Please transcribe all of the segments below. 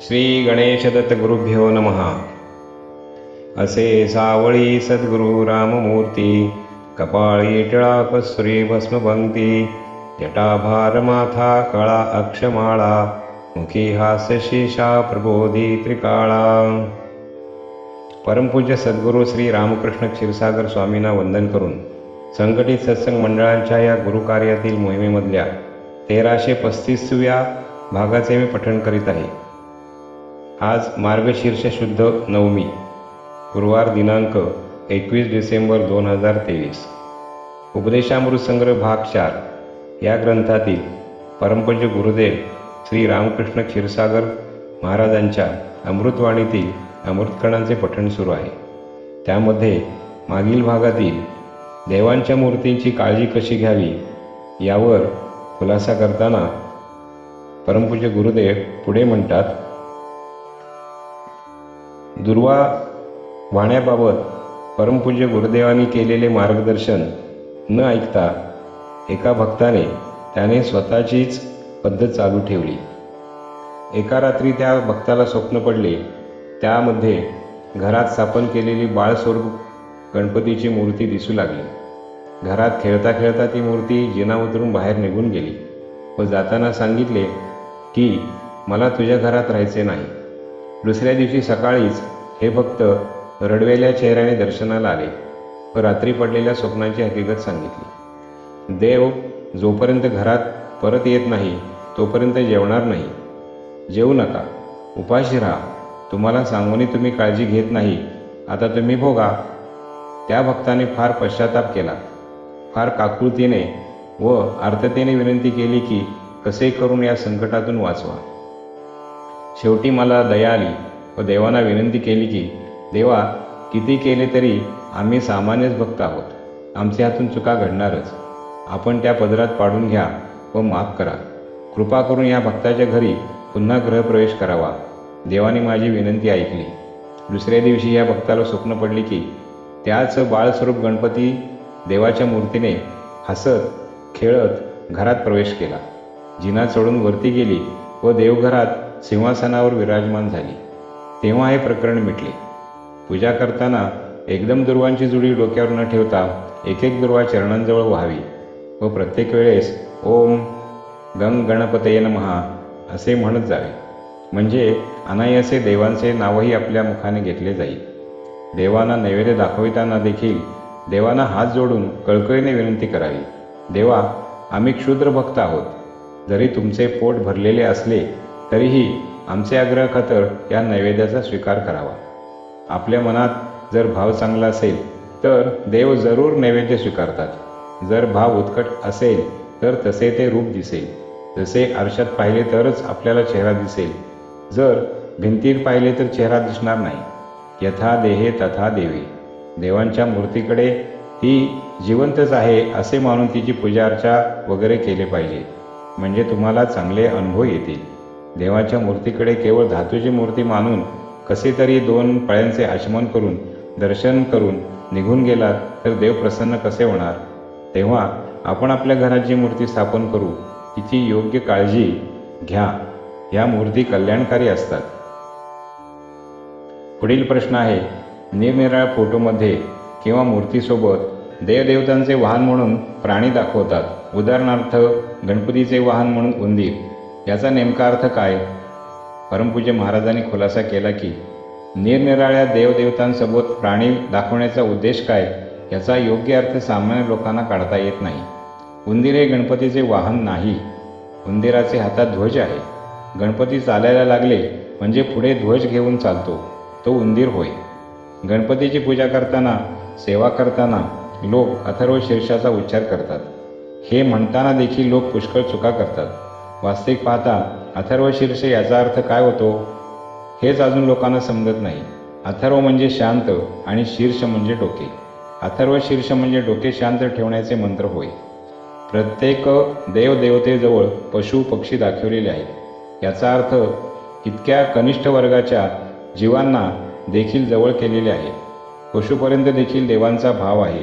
श्री गणेशदत्त गुरुभ्यो नमः। असे सावळी सद्गुरु राममूर्ती कपाळी टिळा कस्तुरी भस्मपंक्ती जटाभार माथा कळा अक्षमाळा मुखी हास्य शीशा प्रबोधी त्रिकाळा। परमपूज्य सद्गुरू श्री रामकृष्ण क्षीरसागर स्वामींना वंदन करून संघटित सत्संग मंडळांच्या या गुरुकार्यातील मोहिमेमधल्या तेराशे पस्तीसव्या भागाचे मी पठण करीत आहे. आज मार्गशीर्ष शुद्ध नवमी गुरुवार दिनांक एकवीस डिसेंबर दोन हजार तेवीस. उपदेशामृत संग्रह भाग चार. या ग्रंथातील परमपंच गुरुदेव श्री रामकृष्ण क्षीरसागर महाराजांच्या अमृतवाणीतील अमृतकणांचे पठण सुरू आहे. त्यामध्ये मागील भागातील देवांच्या मूर्तींची काळजी कशी घ्यावी यावर खुलासा करताना परमपूज्य गुरुदेव पुढे म्हणतात दुर्वा वाहण्याबाबत परमपूज्य गुरुदेवांनी केलेले मार्गदर्शन न ऐकता एका भक्ताने त्याने स्वतःचीच पद्धत चालू ठेवली. एका रात्री त्या भक्ताला स्वप्न पडले. त्यामध्ये घरात स्थापन केलेली बाळस्वरूप गणपतीची मूर्ती दिसू लागली. घरात खेळता खेळता ती मूर्ती जिना उतरून बाहेर निघून गेली. व जाताना सांगितले की मला तुझ्या घरात राहायचे नाही. दुसऱ्या दिवशी सकाळीच हे भक्त रडवेल्या चेहऱ्याने दर्शनाला आले व रात्री पडलेल्या स्वप्नाची हकीकत सांगितली. देव जोपर्यंत घरात परत येत नाही तोपर्यंत जेवणार नाही. जेवू नका. उपाशी राहा. तुम्हाला सांगूनही तुम्ही काळजी घेत नाही. आता तुम्ही भोगा. त्या भक्ताने फार पश्चाताप केला. फार काकुळतीने व आर्ततेने विनंती केली की कसे करून या संकटातून वाचवा. शेवटी मला दया आली व देवांना विनंती केली की देवा किती केले तरी आम्ही सामान्यच भक्त आहोत. आमच्या हातून चुका घडणारच. आपण त्या पदरात पाडून घ्या व माफ करा. कृपा करून या भक्ताच्या घरी पुन्हा गृहप्रवेश करावा. देवाने माझी विनंती ऐकली. दुसऱ्या दिवशी या भक्ताला स्वप्न पडली की त्याच बाळस्वरूप गणपती देवाच्या मूर्तीने हसत खेळत घरात प्रवेश केला. जिना चढून वरती गेली व देवघरात सिंहासनावर विराजमान झाली. तेव्हा हे प्रकरण मिटले. पूजा करताना एकदम दुर्वांची जुडी डोक्यावर न ठेवता एक एक दुर्वा चरणांजवळ व्हावी व प्रत्येक वेळेस ओम गंग गणपतये महा असे म्हणत जावे. म्हणजे अनायसे देवांचे नावही आपल्या मुखाने घेतले जाईल. देवांना नैवेद्य दाखविताना देखील देवांना हात जोडून कळकळीने विनंती करावी. देवा आम्ही क्षुद्र भक्त आहोत. जरी तुमचे पोट भरलेले असले तरीही आमचे आग्रह खातर या नैवेद्याचा स्वीकार करावा. आपल्या मनात जर भाव चांगला असेल तर देव जरूर नैवेद्य स्वीकारतात. जर भाव उत्कट असेल तर तसे ते रूप दिसेल. जसे आरशात पाहिले तरच आपल्याला चेहरा दिसेल. जर भिंतीत पाहिले तर चेहरा दिसणार नाही. यथा देहे तथा देवी. देवांच्या मूर्तीकडे ती जिवंतच आहे असे मानून तिची पूजा अर्चा वगैरे केले पाहिजे. म्हणजे तुम्हाला चांगले अनुभव येतील. देवाच्या मूर्तीकडे केवळ धातूची मूर्ती मानून कसे तरी दोन पळ्यांचे आचमन करून दर्शन करून निघून गेलात तर देव प्रसन्न कसे होणार? तेव्हा आपण आपल्या घरात जी मूर्ती स्थापन करू तिची योग्य काळजी घ्या. या मूर्ती कल्याणकारी असतात. पुढील प्रश्न आहे निरनिराळ्या फोटोमध्ये किंवा मूर्तीसोबत देवदेवतांचे वाहन म्हणून प्राणी दाखवतात. उदाहरणार्थ गणपतीचे वाहन म्हणून उंदीर. याचा नेमका अर्थ काय? परमपूज्य महाराजांनी खुलासा केला की निरनिराळ्या देवदेवतांसोबत प्राणी दाखवण्याचा उद्देश काय याचा योग्य अर्थ सामान्य लोकांना काढता येत नाही. उंदीर हे गणपतीचे वाहन नाही. उंदिराचे हातात ध्वज आहे. गणपती चालायला लागले म्हणजे पुढे ध्वज घेऊन चालतो. तो उंदीर होय. गणपतीची पूजा करताना सेवा करताना लोक अथर्व शीर्षाचा उच्चार करतात. हे म्हणताना देखील लोक पुष्कळ चुका करतात. वास्तविक पाहता अथर्व शीर्ष याचा अर्थ काय होतो? हेच अजून लोकांना समजत नाही. अथर्व म्हणजे शांत आणि शीर्ष म्हणजे डोके. अथर्व शीर्ष म्हणजे डोके शांत ठेवण्याचे मंत्र होय. प्रत्येक देवदेवतेजवळ पशु पक्षी दाखवलेले आहेत. याचा अर्थ इतक्या कनिष्ठ वर्गाच्या जीवांना देखील जवळ केलेले आहे. पशुपर्यंत देखील देवांचा भाव आहे.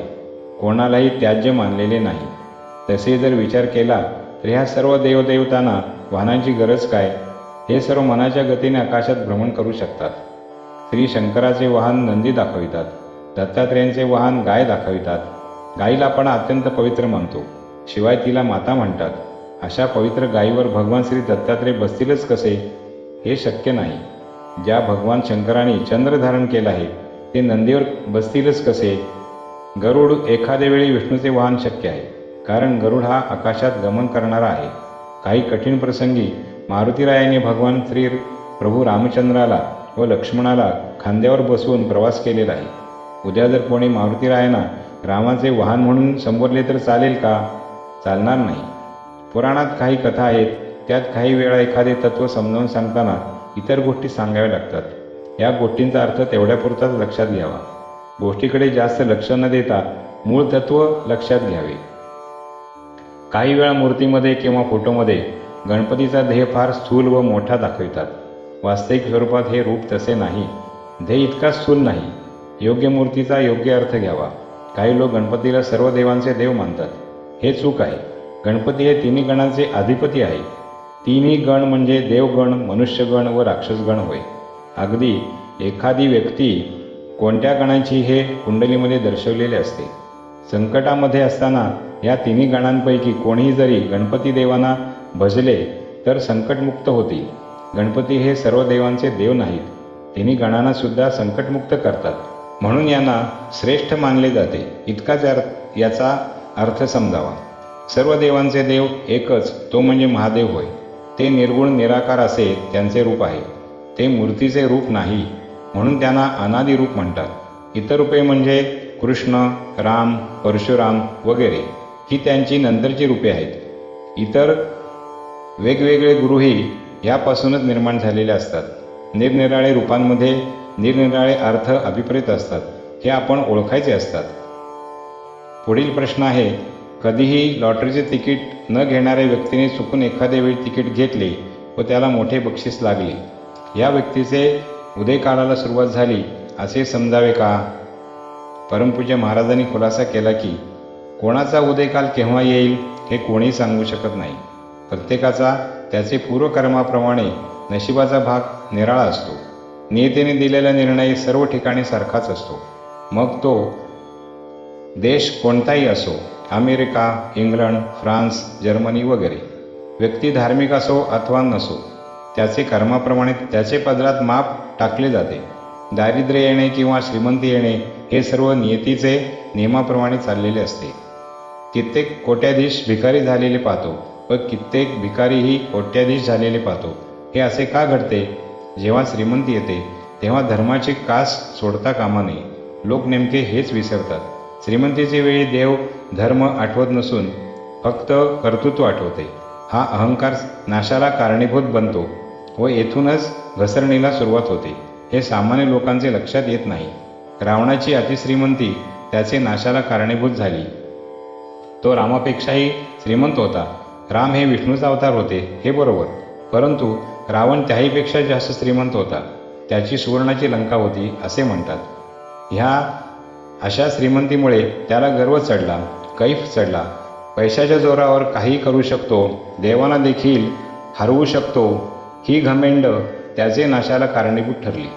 कोणालाही त्याज्य मानलेले नाही. तसे जर विचार केला तर ह्या सर्व देवदेवतांना वाहनांची गरज काय? हे सर्व मनाच्या गतीने आकाशात भ्रमण करू शकतात. श्री शंकराचे वाहन नंदी दाखवितात. दत्तात्रेयांचे वाहन गाय दाखवितात. गायीला आपण अत्यंत पवित्र मानतो. शिवाय तिला माता म्हणतात. अशा पवित्र गायीवर भगवान श्री दत्तात्रेय बसतीलच कसे? हे शक्य नाही. ज्या भगवान शंकराने चंद्र धारण केलं आहे ते नंदीवर बसतीलच कसे? गरुड एखाद्या वेळी विष्णूचे वाहन शक्य आहे. कारण गरुड हा आकाशात गमन करणारा आहे. काही कठीण प्रसंगी मारुतीरायाने भगवान श्री प्रभू रामचंद्राला व लक्ष्मणाला खांद्यावर बसवून प्रवास केलेला आहे. उद्या जर कोणी मारुतीरायांना रामाचे वाहन म्हणून संबोधले तर चालेल का? चालणार नाही. पुराणात काही कथा आहेत त्यात काही वेळा एखादे तत्त्व समजावून सांगताना इतर गोष्टी सांगाव्या लागतात. या गोष्टींचा अर्थ तेवढ्यापुरताच लक्षात घ्यावा. गोष्टीकडे जास्त लक्ष न देता मूळ तत्त्व लक्षात घ्यावे. काही वेळा मूर्तीमध्ये किंवा फोटोमध्ये गणपतीचा ध्येय फार स्थूल व मोठा दाखवितात. वास्तविक स्वरूपात हे रूप तसे नाही. ध्येय इतका स्थूल नाही. योग्य मूर्तीचा योग्य अर्थ घ्यावा. काही लोक गणपतीला सर्व देवांचे देव मानतात. हे चूक आहे. गणपती हे तिन्ही गणांचे अधिपती आहे. तिन्ही गण म्हणजे देवगण मनुष्यगण व राक्षसगण होय. अगदी एखादी व्यक्ती कोणत्या गणाची हे कुंडलीमध्ये दर्शवलेले असते. संकटामध्ये असताना या तिन्ही गणांपैकी कोणीही जरी गणपती देवांना भजले तर संकटमुक्त होतील. गणपती हे सर्व देवांचे देव नाहीत. तिन्ही गणांना सुद्धा संकटमुक्त करतात. म्हणून यांना श्रेष्ठ मानले जाते. इतकाच अर्थ याचा अर्थ समजावा. सर्व देवांचे देव एकच तो म्हणजे महादेव होय. ते निर्गुण निराकार असे त्यांचे रूप आहे. ते मूर्तीचे रूप नाही. म्हणून त्यांना अनादी रूप म्हणतात. इतर रूपे म्हणजे कृष्ण राम परशुराम वगैरे. ही त्यांची नंतरची रूपे आहेत. इतर वेगवेगळे गुरुही यापासूनच निर्माण झालेले असतात. निरनिराळे रूपांमध्ये निरनिराळे अर्थ अभिप्रेत असतात. हे आपण ओळखायचे असतात. पुढील प्रश्न आहे कधीही लॉटरीचे तिकीट न घेणाऱ्या व्यक्तीने चुकून एखाद्या वेळी तिकीट घेतले व त्याला मोठे बक्षीस लागले. या व्यक्तीचे उदयकाळाला सुरुवात झाली असे समजावे का? परमपूज्य महाराजांनी खुलासा केला की कोणाचा उदयकाल केव्हा येईल हे कोणीही सांगू शकत नाही. प्रत्येकाचा त्याचे पूर्वकर्माप्रमाणे नशिबाचा भाग निराळा असतो. नेतेने दिलेला निर्णय सर्व ठिकाणी सारखाच असतो. मग तो देश कोणताही असो अमेरिका इंग्लंड फ्रान्स जर्मनी वगैरे व्यक्ती धार्मिक असो अथवा नसो त्याचे कर्माप्रमाणे त्याचे पदरात माप टाकले जाते. दारिद्र्य येणे किंवा श्रीमंती येणे हे सर्व नियतीचे नियमाप्रमाणे चाललेले असते. कित्येक कोट्याधीश भिकारी झालेले पाहतो व कित्येक भिकारीही कोट्याधीश झालेले पाहतो. हे असे का घडते? जेव्हा श्रीमंती येते तेव्हा धर्माचे कास सोडता कामा नये. लोक नेमके हेच विसरतात. श्रीमंतीचे वेळी देव धर्म आठवत नसून फक्त कर्तृत्व आठवते. हा अहंकार नाशाला कारणीभूत बनतो व येथूनच घसरणीला सुरुवात होते. हे सामान्य लोकांचे लक्षात येत नाही. रावणाची अतिश्रीमंती त्याचे नाशाला कारणीभूत झाली. तो रामापेक्षाही श्रीमंत होता. राम हे विष्णूचा अवतार होते हे बरोबर. परंतु रावण त्याहीपेक्षा जास्त श्रीमंत होता. त्याची सुवर्णाची लंका होती असे म्हणतात. ह्या अशा श्रीमंतीमुळे त्याला गर्व चढला कैफ चढला. पैशाच्या जोरावर काही करू शकतो देवांना देखील हरवू शकतो ही घमेंड त्याचे नाशाला कारणीभूत ठरली.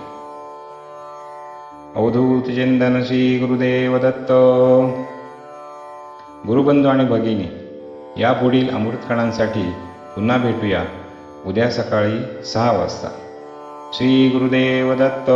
अवधूत चिंतन श्री गुरुदेव दत्त. गुरुबंधू आणि भगिनी यापुढील अमृतकणांसाठी पुन्हा भेटूया उद्या सकाळी सहा वाजता. श्री गुरुदेव दत्त.